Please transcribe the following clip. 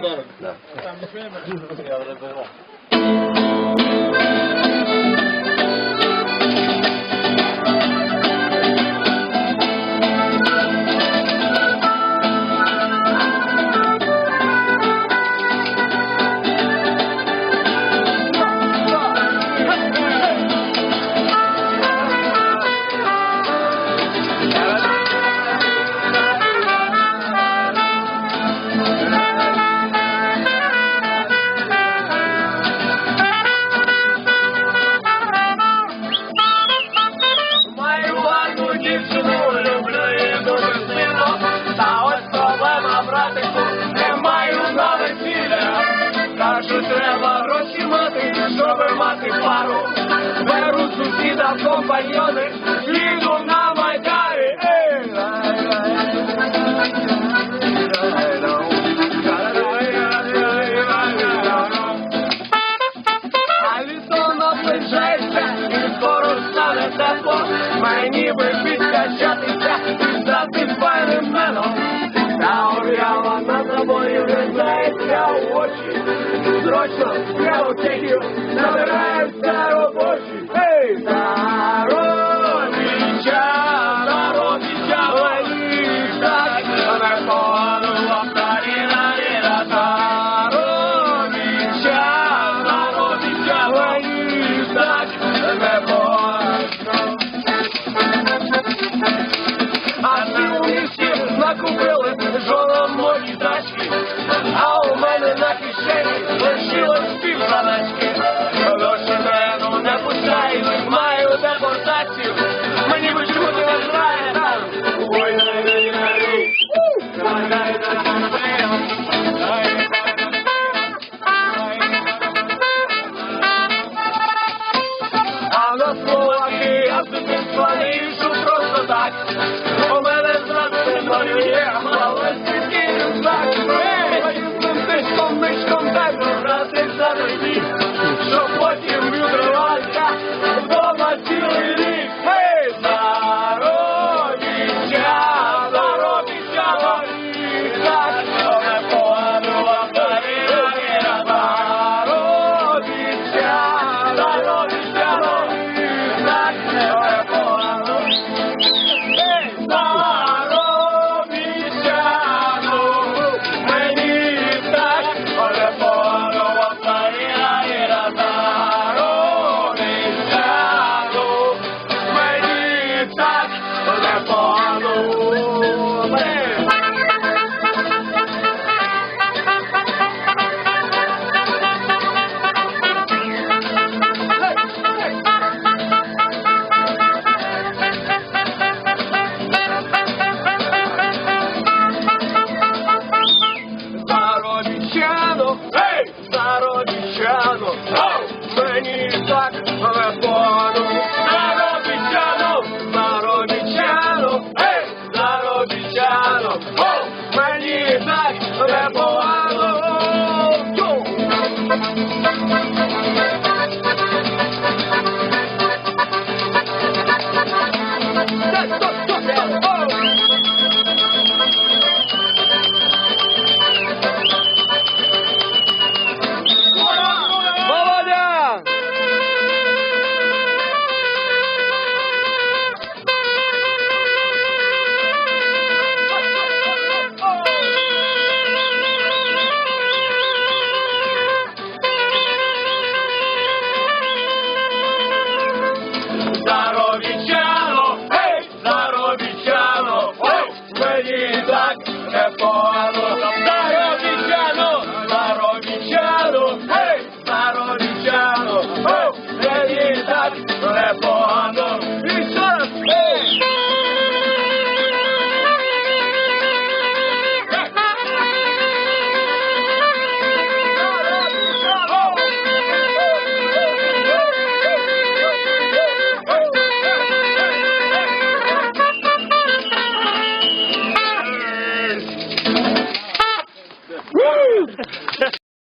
Nah. Nah. пару, беру сусіда компаньйони, їду на майдані. І скоро стане тепло, мені би підкачатися і стати файним меном. Та об'ява над тобою вертається в очі точно прямо в Чехію набираємося робочі. Ей! Народича, народича, вони так себе панува старіна ріна. Народича, народича, вони так себе панува. А ти у них накупили God. about